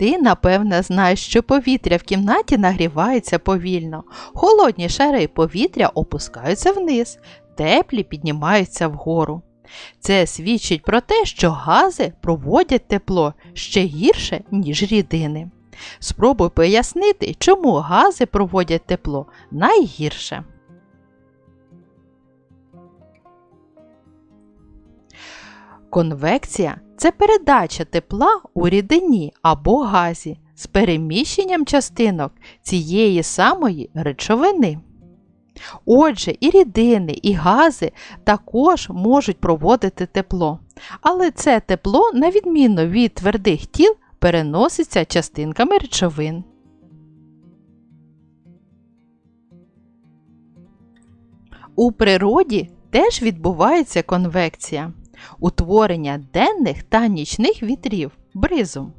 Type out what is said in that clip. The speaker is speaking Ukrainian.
Ти, напевне, знаєш, що повітря в кімнаті нагрівається повільно. Холодні шари повітря опускаються вниз, теплі піднімаються вгору. Це свідчить про те, що гази проводять тепло ще гірше, ніж рідини. Спробуй пояснити, чому гази проводять тепло найгірше. Конвекція це передача тепла у рідині або газі з переміщенням частинок цієї самої речовини. Отже, і рідини, і гази також можуть проводити тепло, але це тепло, на відміну від твердих тіл, переноситься частинками речовин. У природі теж відбувається конвекція утворення денних та нічних вітрів бризом.